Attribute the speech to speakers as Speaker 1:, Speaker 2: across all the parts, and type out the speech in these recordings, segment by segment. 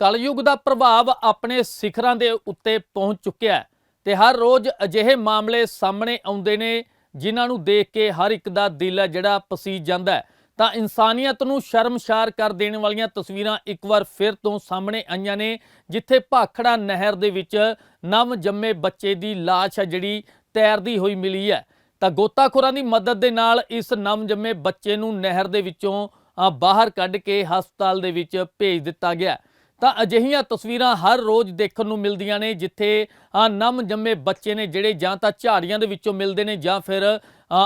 Speaker 1: ਕਲਯੁਗ ਦਾ ਪ੍ਰਭਾਵ ਆਪਣੇ ਸਿਖਰਾਂ ਦੇ ਉੱਤੇ ਪਹੁੰਚ ਚੁੱਕਿਆ ਹੈ ਤੇ ਹਰ ਰੋਜ਼ ਅਜਿਹੇ ਮਾਮਲੇ ਸਾਹਮਣੇ ਆਉਂਦੇ ਨੇ ਜਿਨ੍ਹਾਂ ਨੂੰ ਦੇਖ ਕੇ ਹਰ ਇੱਕ ਦਾ ਦਿਲ ਹੈ ਜਿਹੜਾ ਪਸੀਜ ਜਾਂਦਾ ਹੈ। ਤਾਂ ਇਨਸਾਨੀਅਤ ਨੂੰ ਸ਼ਰਮਸ਼ਾਰ ਕਰ ਦੇਣ ਵਾਲੀਆਂ ਤਸਵੀਰਾਂ ਇੱਕ ਵਾਰ ਫਿਰ ਤੋਂ ਸਾਹਮਣੇ ਆਈਆਂ ਨੇ, ਜਿੱਥੇ ਭਾਖੜਾ ਨਹਿਰ ਦੇ ਵਿੱਚ ਨਵ ਜੰਮੇ ਬੱਚੇ ਦੀ ਲਾਸ਼ ਹੈ ਜਿਹੜੀ ਤੈਰਦੀ ਹੋਈ ਮਿਲੀ ਹੈ। ਤਾਂ ਗੋਤਾਖੋਰਾਂ ਦੀ ਮਦਦ ਦੇ ਨਾਲ ਇਸ ਨਵ ਜੰਮੇ ਬੱਚੇ ਨੂੰ ਨਹਿਰ ਦੇ ਵਿੱਚੋਂ ਬਾਹਰ ਕੱਢ ਕੇ ਹਸਪਤਾਲ ਦੇ ਵਿੱਚ ਭੇਜ ਦਿੱਤਾ ਗਿਆ ਤਾਂ ਅਜਿਹੀਆਂ ਤਸਵੀਰਾਂ ਹਰ ਰੋਜ਼ ਦੇਖਣ ਨੂੰ ਮਿਲਦੀਆਂ ਨੇ, ਜਿੱਥੇ ਆ ਨਮ ਜੰਮੇ ਬੱਚੇ ਨੇ ਜਿਹੜੇ ਜਾਂ ਤਾਂ ਝਾੜੀਆਂ ਦੇ ਵਿੱਚੋਂ ਮਿਲਦੇ ਨੇ ਜਾਂ ਫਿਰ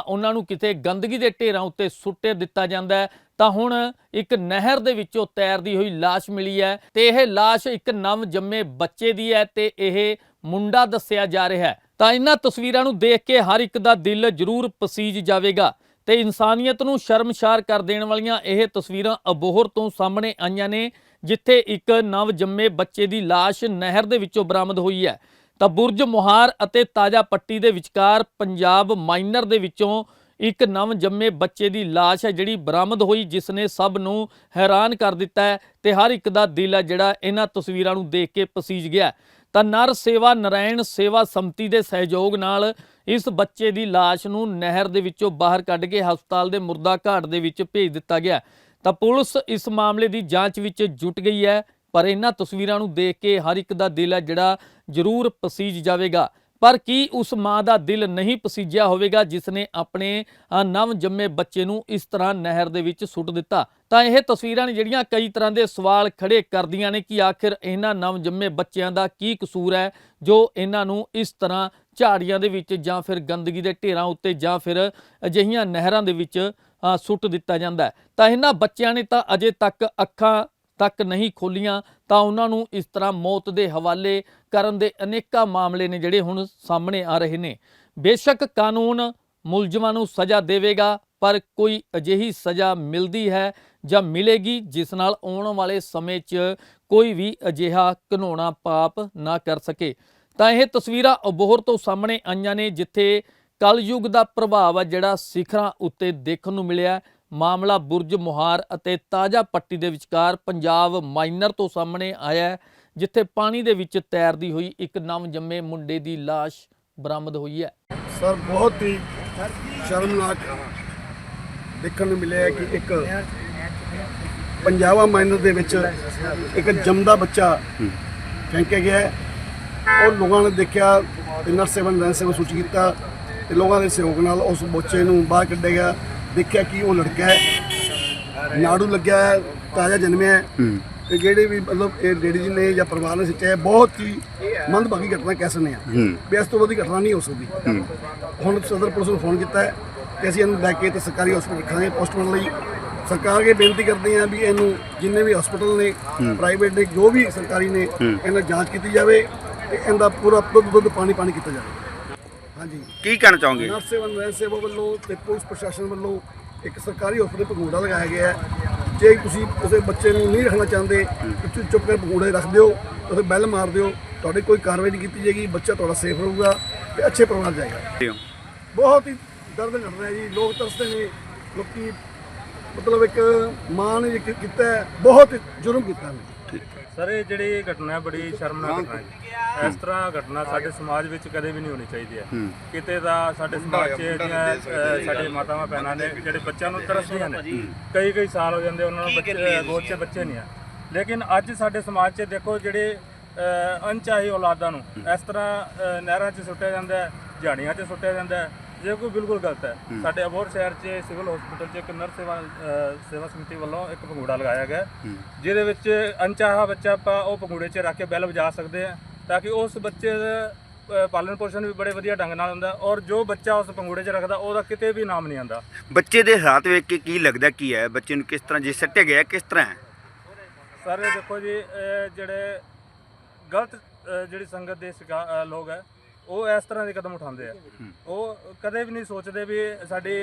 Speaker 1: ਉਹਨਾਂ ਨੂੰ ਕਿਤੇ ਗੰਦਗੀ ਦੇ ਢੇਰਾਂ ਉੱਤੇ ਸੁੱਟੇ ਦਿੱਤਾ ਜਾਂਦਾ ਤਾਂ ਹੁਣ ਇੱਕ ਨਹਿਰ ਦੇ ਵਿੱਚੋਂ ਤੈਰਦੀ ਹੋਈ ਲਾਸ਼ ਮਿਲੀ ਹੈ ਤੇ ਇਹ ਲਾਸ਼ ਇੱਕ ਨਵ ਜੰਮੇ ਬੱਚੇ ਦੀ ਹੈ ਤੇ ਇਹ ਮੁੰਡਾ ਦੱਸਿਆ ਜਾ ਰਿਹਾ ਹੈ। ਤਾਂ ਇਹਨਾਂ ਤਸਵੀਰਾਂ ਨੂੰ ਦੇਖ ਕੇ ਹਰ ਇੱਕ ਦਾ ਦਿਲ ਜ਼ਰੂਰ ਪਸੀਜ ਜਾਵੇਗਾ ਤੇ ਇਨਸਾਨੀਅਤ ਨੂੰ ਸ਼ਰਮਸ਼ਾਰ ਕਰ ਦੇਣ ਵਾਲੀਆਂ ਇਹ ਤਸਵੀਰਾਂ ਅਬੋਹਰ ਤੋਂ ਸਾਹਮਣੇ ਆਈਆਂ ਨੇ। ਜਿੱਥੇ ਇੱਕ ਨਵ ਜੰਮੇ ਬੱਚੇ ਦੀ ਲਾਸ਼ ਨਹਿਰ ਦੇ ਵਿੱਚੋਂ ਬਰਾਮਦ ਹੋਈ ਹੈ। ਤਾਂ ਬੁਰਜ ਮੁਹਾਰ ਅਤੇ ਤਾਜਾ ਪੱਟੀ ਦੇ ਵਿਚਕਾਰ ਪੰਜਾਬ ਮਾਈਨਰ ਦੇ ਵਿੱਚੋਂ ਇੱਕ ਨਵ ਜੰਮੇ ਬੱਚੇ ਦੀ ਲਾਸ਼ ਹੈ ਜਿਹੜੀ ਬਰਾਮਦ ਹੋਈ, ਜਿਸ ਨੇ ਸਭ ਨੂੰ ਹੈਰਾਨ ਕਰ ਦਿੱਤਾ ਹੈ ਤੇ ਹਰ ਇੱਕ ਦਾ ਦਿਲ ਹੈ ਜਿਹੜਾ ਇਹਨਾਂ ਤਸਵੀਰਾਂ ਨੂੰ ਦੇਖ ਕੇ ਪਸੀਜ ਗਿਆ ਤਾਂ ਨਰ ਸੇਵਾ ਨਰਾਇਣ ਸੇਵਾ ਸੰਮਤੀ ਦੇ ਸਹਿਯੋਗ ਨਾਲ ਇਸ ਬੱਚੇ ਦੀ ਲਾਸ਼ ਨੂੰ ਨਹਿਰ ਦੇ ਵਿੱਚੋਂ ਬਾਹਰ ਕੱਢ ਕੇ ਹਸਪਤਾਲ ਦੇ ਮੁਰਦਾ ਘਾਟ ਦੇ ਵਿੱਚ ਭੇਜ ਦਿੱਤਾ ਗਿਆ ਤਾਂ ਪੁਲਿਸ ਇਸ ਮਾਮਲੇ ਦੀ ਜਾਂਚ ਵਿੱਚ ਜੁਟ ਗਈ ਹੈ, ਪਰ ਇਹਨਾਂ ਤਸਵੀਰਾਂ ਨੂੰ ਦੇਖ ਕੇ ਹਰ ਇੱਕ ਦਾ ਦਿਲ ਹੈ ਜਿਹੜਾ ਜ਼ਰੂਰ ਪਸੀਜ ਜਾਵੇਗਾ। ਪਰ ਕੀ ਉਸ ਮਾਂ ਦਾ ਦਿਲ ਨਹੀਂ ਪਸੀਜਿਆ ਹੋਵੇਗਾ ਜਿਸ ਨੇ ਆਪਣੇ ਨਵ ਜੰਮੇ ਬੱਚੇ ਨੂੰ ਇਸ ਤਰ੍ਹਾਂ ਨਹਿਰ ਦੇ ਵਿੱਚ ਸੁੱਟ ਦਿੱਤਾ? ਤਾਂ ਇਹ ਤਸਵੀਰਾਂ ਨੇ ਜਿਹੜੀਆਂ ਕਈ ਤਰ੍ਹਾਂ ਦੇ ਸਵਾਲ ਖੜੇ ਕਰਦੀਆਂ ਨੇ ਕਿ ਆਖਿਰ ਇਹਨਾਂ ਨਵ ਜੰਮੇ ਬੱਚਿਆਂ ਦਾ ਕੀ ਕਸੂਰ ਹੈ, ਜੋ ਇਹਨਾਂ ਨੂੰ ਇਸ ਤਰ੍ਹਾਂ ਝਾੜੀਆਂ ਦੇ ਵਿੱਚ ਜਾਂ ਫਿਰ ਗੰਦਗੀ ਦੇ ਢੇਰਾਂ ਉੱਤੇ ਜਾਂ ਫਿਰ ਅਜਿਹੀਆਂ ਨਹਿਰਾਂ ਦੇ ਵਿੱਚ ਸੁੱਟ ਦਿੱਤਾ ਜਾਂਦਾ ਤਾਂ ਇਹਨਾਂ ਬੱਚਿਆਂ ਨੇ ਤਾਂ ਅਜੇ ਤੱਕ ਅੱਖਾਂ ਤੱਕ ਨਹੀਂ ਖੋਲੀਆਂ, ਤਾਂ ਉਹਨਾਂ ਨੂੰ ਇਸ ਤਰ੍ਹਾਂ ਮੌਤ ਦੇ ਹਵਾਲੇ ਕਰਨ ਦੇ ਅਨੇਕਾਂ ਮਾਮਲੇ ਨੇ ਜਿਹੜੇ ਹੁਣ ਸਾਹਮਣੇ ਆ ਰਹੇ ਨੇ। ਬੇਸ਼ੱਕ ਕਾਨੂੰਨ ਮੁਲਜ਼ਮਾਂ ਨੂੰ ਸਜ਼ਾ ਦੇਵੇਗਾ, ਪਰ ਕੋਈ ਅਜਿਹੀ ਸਜ਼ਾ ਮਿਲਦੀ ਹੈ ਜਾਂ ਮਿਲੇਗੀ, ਜਿਸ ਨਾਲ ਆਉਣ ਵਾਲੇ ਸਮੇਂ 'ਚ ਕੋਈ ਵੀ ਅਜਿਹਾ ਘਿਨੌਣਾ ਪਾਪ ਨਾ ਕਰ ਸਕੇ। ਤਾਂ ਇਹ ਤਸਵੀਰਾਂ ਅਬੋਹਰ ਤੋਂ ਸਾਹਮਣੇ ਆਈਆਂ ਨੇ, ਜਿੱਥੇ ਕਲਯੁਗ ਦਾ ਪ੍ਰਭਾਵ ਹੈ ਜਿਹੜਾ ਸਿਖਰਾਂ ਉੱਤੇ ਦੇਖਣ ਨੂੰ ਮਿਲਿਆ ਮਾਮਲਾ ਬੁਰਜ ਮੁਹਾਰ ਅਤੇ ਤਾਜਾ ਪੱਟੀ ਦੇ ਵਿਚਕਾਰ ਪੰਜਾਬ ਮਾਈਨਰ ਤੋਂ ਸਾਹਮਣੇ ਆਇਆ ਜਿੱਥੇ ਪਾਣੀ ਦੇ ਵਿੱਚ ਤੈਰਦੀ ਹੋਈ ਇੱਕ ਨਵ ਜੰਮੇ ਮੁੰਡੇ ਦੀ ਲਾਸ਼ ਬਰਾਮਦ ਹੋਈ ਹੈ।
Speaker 2: ਸਰ, ਬਹੁਤ ਹੀ ਸ਼ਰਮਨਾਕ ਦੇਖਣ ਨੂੰ ਮਿਲਿਆ ਕਿ ਇੱਕ ਪੰਜਾਬਾ ਮਾਈਨਰ ਦੇ ਵਿੱਚ ਇੱਕ ਜੰਮਦਾ ਬੱਚਾ ਫੈਂਕਿਆ ਗਿਆ ਉਹ ਲੋਕਾਂ ਨੇ ਦੇਖਿਆ ਤੇ ਨਰ ਸੇਵਨ ਰੈਨ ਸੂਚਿਤ ਕੀਤਾ। ਤੇ ਲੋਕਾਂ ਦੇ ਸਹਿਯੋਗ ਨਾਲ ਉਸ ਬੱਚੇ ਨੂੰ ਬਾਹਰ ਕੱਢਿਆ ਗਿਆ। ਦੇਖਿਆ ਕਿ ਉਹ ਲੜਕਾ ਹੈ। ਨਾੜੂ ਲੱਗਿਆ ਹੈ ਤਾਜ਼ਾ ਜਨਮਿਆ ਹੈ। ਤੇ ਜਿਹੜੇ ਵੀ ਮਤਲਬ ਇਹ ਲੇਡੀ ਜੀ ਨੇ ਜਾਂ ਪਰਿਵਾਰ ਨੇ ਸਿੱਟਿਆ ਹੈ, ਬਹੁਤ ਹੀ ਮੰਦਭਾਗੀ ਘਟਨਾ ਕਹਿ ਸਕਦੇ ਆ ਵੀ ਇਸ ਤੋਂ ਵੱਧ ਘਟਨਾ ਨਹੀਂ ਹੋ ਸਕਦੀ। ਹੁਣ ਸਦਰ ਪੁਲਿਸ ਨੂੰ ਫੋਨ ਕੀਤਾ ਹੈ ਕਿ ਅਸੀਂ ਇਹਨੂੰ ਲੈ ਕੇ ਤੇ ਸਰਕਾਰੀ ਹਸਪਤਾਲ ਰੱਖਾਂਗੇ ਪੋਸਟਮਾਰਟਮ ਲਈ। ਸਰਕਾਰ ਅੱਗੇ ਬੇਨਤੀ ਕਰਦੇ ਹਾਂ ਵੀ ਇਹਨੂੰ ਜਿੰਨੇ ਵੀ ਹਸਪਤਾਲ ਨੇ ਪ੍ਰਾਈਵੇਟ ਨੇ ਜੋ ਵੀ ਸਰਕਾਰੀ ਨੇ ਇਹਨਾਂ ਜਾਂਚ ਕੀਤੀ ਜਾਵੇ ਤੇ ਇਹਦਾ ਪੂਰਾ ਦੁੱਧ ਦੁੱਧ ਪਾਣੀ ਪਾਣੀ ਕੀਤਾ ਜਾਵੇ। ਹਾਂਜੀ।
Speaker 3: ਕੀ ਕਹਿਣਾ ਚਾਹੋਗੇ?
Speaker 2: ਨਰਸ ਸੇਵਾ ਨਰਸ ਸੇਵਾ ਵੱਲੋਂ ਤੇ ਪੁਲਿਸ ਪ੍ਰਸ਼ਾਸਨ ਵੱਲੋਂ ਇੱਕ ਸਰਕਾਰੀ ਹਸਪਤਾਲ ਭਗੂੜਾ ਲਗਾਇਆ ਗਿਆ ਹੈ। ਜੇ ਤੁਸੀਂ ਕਿਸੇ ਬੱਚੇ ਨੂੰ ਨਹੀਂ ਰੱਖਣਾ ਚਾਹੁੰਦੇ ਤੁਸੀਂ ਚੁੱਪ ਕੇ ਭਗੂੜੇ ਰੱਖ ਦਿਓ ਉਹਦੇ ਬੈਲ ਮਾਰ ਦਿਓ ਤੁਹਾਡੀ ਕੋਈ ਕਾਰਵਾਈ ਨਹੀਂ ਕੀਤੀ ਜਾਏਗੀ ਬੱਚਾ ਤੁਹਾਡਾ ਸੇਫ ਰਹੂਗਾ ਤੇ ਅੱਛੇ ਪਰਿਵਾਰ ਜਾਏਗਾ। ਬਹੁਤ ਹੀ ਦਰਦ ਘਟ ਰਿਹਾ ਜੀ ਲੋਕ ਤਰਸਦੇ ਨੇ ਲੋਕੀ ਮਤਲਬ ਇੱਕ ਮਾਂ ਨੇ ਕੀਤਾ ਹੈ, ਬਹੁਤ ਜ਼ੁਲਮ ਕੀਤਾ ਨੇ
Speaker 4: ਸਰ ਇਹ ਜਿਹੜੀ ਘਟਨਾ ਹੈ ਬੜੀ ਸ਼ਰਮਨਾਕ ਘਟਨਾ ਹੈ। ਇਸ ਤਰ੍ਹਾਂ ਘਟਨਾ ਸਾਡੇ ਸਮਾਜ ਵਿੱਚ ਕਦੇ ਵੀ ਨਹੀਂ ਹੋਣੀ ਚਾਹੀਦੀ ਹੈ। ਕਿਤੇ ਦਾ ਸਾਡੇ ਸਮਾਜ 'ਚ ਜਿਹੜੀਆਂ ਅਹ, ਸਾਡੇ ਮਾਤਾਵਾਂ ਭੈਣਾਂ ਨੇ ਜਿਹੜੇ ਬੱਚਿਆਂ ਨੂੰ ਤਰਸਦੀਆਂ ਨੇ ਕਈ ਕਈ ਸਾਲ ਹੋ ਜਾਂਦੇ ਉਹਨਾਂ ਨੂੰ ਬੱਚੇ ਗੋਦ 'ਚ ਬੱਚੇ ਨਹੀਂ ਆ। ਲੇਕਿਨ ਅੱਜ ਸਾਡੇ ਸਮਾਜ 'ਚ ਦੇਖੋ ਜਿਹੜੇ ਅਹ, ਅਣਚਾਹੀ ਔਲਾਦਾਂ ਨੂੰ ਇਸ ਤਰ੍ਹਾਂ ਅਹ, ਨਹਿਰਾਂ 'ਚ ਸੁੱਟਿਆ ਜਾਂਦਾ ਹੈ ਝਾੜੀਆਂ 'ਚ ਸੁੱਟਿਆ ਜਾਂਦਾ ਹੈ ਜੇ ਕੋਈ ਬਿਲਕੁਲ ਗਲਤ ਹੈ। ਸਾਡੇ ਅਬੋਹਰ ਸ਼ਹਿਰ 'ਚ ਸਿਵਲ ਹਸਪੀਟਲ 'ਚ ਇੱਕ ਨਰਸ ਸੇਵਾ ਸੇਵਾ ਸਮਿਤੀ ਵੱਲੋਂ ਇੱਕ ਪੰਗੂੜਾ ਲਗਾਇਆ ਗਿਆ। ਜਿਹਦੇ ਵਿੱਚ ਅਣਚਾਹਾ ਬੱਚਾ ਆਪਾਂ ਉਹ ਪੰਗੂੜੇ 'ਚ ਰੱਖ ਕੇ ਬੈਲ ਵਜਾ ਸਕਦੇ ਆ ਤਾਂ ਕਿ ਉਸ ਬੱਚੇ ਦਾ ਪਾਲਣ ਪੋਸ਼ਣ ਵੀ ਬੜੇ ਵਧੀਆ ਢੰਗ ਨਾਲ ਹੁੰਦਾ ਔਰ ਜੋ ਬੱਚਾ ਉਸ ਪੰਗੂੜੇ 'ਚ ਰੱਖਦਾ ਉਹਦਾ ਕਿਤੇ ਵੀ ਨਾਮ ਨਹੀਂ ਆਉਂਦਾ।
Speaker 3: ਬੱਚੇ ਦੇ ਹਾਲਾਤ ਵੇਖ ਕੇ ਕੀ ਲੱਗਦਾ ਕੀ ਹੈ? ਬੱਚੇ ਨੂੰ ਕਿਸ ਤਰ੍ਹਾਂ ਜੇ ਸੱਟਿਆ ਗਿਆ ਕਿਸ ਤਰ੍ਹਾਂ ਹੈ?
Speaker 4: ਸਰ ਦੇਖੋ ਜੀ ਜਿਹੜੇ ਗਲਤ ਜਿਹੜੀ ਸੰਗਤ ਦੇ ਲੋਕ ਹੈ ਉਹ ਇਸ ਤਰ੍ਹਾਂ ਦੇ ਕਦਮ ਉਠਾਉਂਦੇ ਆ। ਉਹ ਕਦੇ ਵੀ ਨਹੀਂ ਸੋਚਦੇ ਵੀ ਸਾਡੀ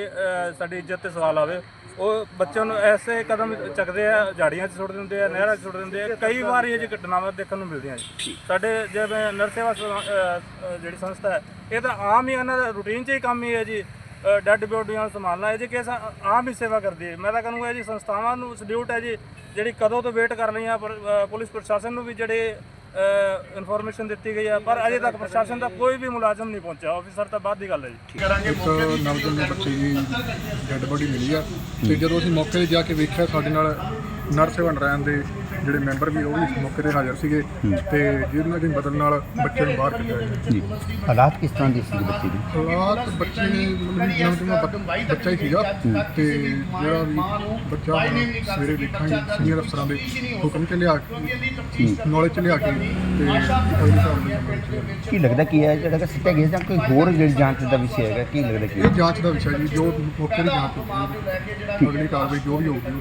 Speaker 4: ਸਾਡੀ ਇੱਜ਼ਤ ਤੇ ਸਵਾਲ ਆਵੇ। ਉਹ ਬੱਚਿਆਂ ਨੂੰ ਐਸੇ ਕਦਮ ਚੱਕਦੇ ਆ ਝਾੜੀਆਂ 'ਚ ਸੁੱਟ ਦਿੰਦੇ ਆ ਨਹਿਰਾਂ 'ਚ ਸੁੱਟ ਦਿੰਦੇ ਆ। ਕਈ ਵਾਰ ਇਹ ਜਿਹੀ ਘਟਨਾਵਾਂ ਦੇਖਣ ਨੂੰ ਮਿਲਦੀਆਂ ਜੀ। ਸਾਡੇ ਜਿਵੇਂ ਨਰਸੇਵਾ ਜਿਹੜੀ ਸੰਸਥਾ ਹੈ ਇਹ ਤਾਂ ਆਮ ਹੀ ਇਹਨਾਂ ਦਾ ਰੂਟੀਨ 'ਚ ਹੀ ਕੰਮ ਹੀ ਹੈ ਜੀ। ਡੈੱਡ ਬੋਡੀਆਂ ਸੰਭਾਲਣਾ ਇਹ ਜੀ ਆ- ਆਮ ਹੀ ਸੇਵਾ ਕਰਦੀ ਹੈ ਮੈਂ ਤਾਂ ਕਹੂੰਗਾ ਜੀ ਸੰਸਥਾਵਾਂ ਨੂੰ ਸਲੂਟ ਹੈ ਜੀ ਜਿਹੜੀ ਕਦੋਂ ਤੋਂ ਵੇਟ ਕਰ ਰਹੀਆਂ ਪੁਲਿਸ ਪ੍ਰਸ਼ਾਸਨ ਨੂੰ ਵੀ ਜਿਹੜੇ ਇਨਫੋਰਮੇਸ਼ਨ ਦਿੱਤੀ ਗਈ ਹੈ, ਪਰ ਅਜੇ ਤੱਕ ਪ੍ਰਸ਼ਾਸਨ ਦਾ ਕੋਈ ਵੀ ਮੁਲਾਜ਼ਮ ਨਹੀਂ ਪਹੁੰਚਿਆ। ਆਫੀਸਰ ਤਾਂ ਬਾਅਦ ਦੀ ਗੱਲ ਹੈ ਜੀ।
Speaker 5: ਇੱਕ ਨਵਜੰਮੇ ਬੱਚੇ ਦੀ ਡੈੱਡ ਬੋਡੀ ਮਿਲੀ ਆ। ਤੇ ਜਦੋਂ ਅਸੀਂ ਮੌਕੇ ਤੇ ਜਾ ਕੇ ਵੇਖਿਆ, ਸਾਡੇ ਨਾਲ ਨਰਸ ਵਨ ਰਹਿਣ ਦੇ ਜਿਹੜੇ ਮੈਂਬਰ ਵੀ ਉਹ ਵੀ ਇਸ ਮੌਕੇ ਤੇ ਹਾਜ਼ਰ ਸੀਗੇ ਤੇ ਜਿਹਨਾਂ ਦੀ ਮਦਦ ਨਾਲ ਬੱਚੇ ਨੂੰ ਬਾਹਰ ਕੱਢਿਆ ਗਿਆ।
Speaker 6: ਜੀ। ਹਾਲਾਤ ਕਿਸ ਤਰ੍ਹਾਂ ਦੀ ਸੀ ਬੱਚੇ ਦੀ?
Speaker 5: ਹਾਲਾਤ ਬੱਚੇ ਮਤਲਬ ਨਵਜੰਮਾ ਬੱਚ- ਬੱਚਾ ਹੀ ਸੀਗਾ ਤੇ ਜਿਹੜਾ ਵੀ ਬੱਚਾ ਹੁਣ ਸਵੇਰੇ ਦੇਖਾਂਗੇ ਸੀਨੀਅਰ ਅਫਸਰਾਂ ਦੇ ਹੁਕਮ ਤੇ ਲਿਆ ਕੇ ਨੌਲੇਜ ਚ ਲਿਆ ਕੇ ਤੇ ਅਗਲੀ ਕਾਰਵਾਈ।
Speaker 6: ਕੀ ਲੱਗਦਾ ਕੀ ਹੈ ਜਿਹੜਾ ਕਿ ਸਿੱਟਿਆ ਗਿਆ ਜਾਂ ਕੋਈ ਹੋਰ ਜਿਹੜੀ ਜਾਂਚ ਦਾ ਵਿਸ਼ਾ ਹੈਗਾ ਕੀ ਲੱਗਦਾ ਕੀ
Speaker 5: ਇਹ ਜਾਂਚ ਦਾ ਵਿਸ਼ਾ ਜੀ ਜੋ ਮੌਕੇ ਦੀ ਜਾਂਚ ਹੋਊਗੀ ਅਗਲੀ ਕਾਰਵਾਈ ਜੋ ਵੀ ਹੋਊਗੀ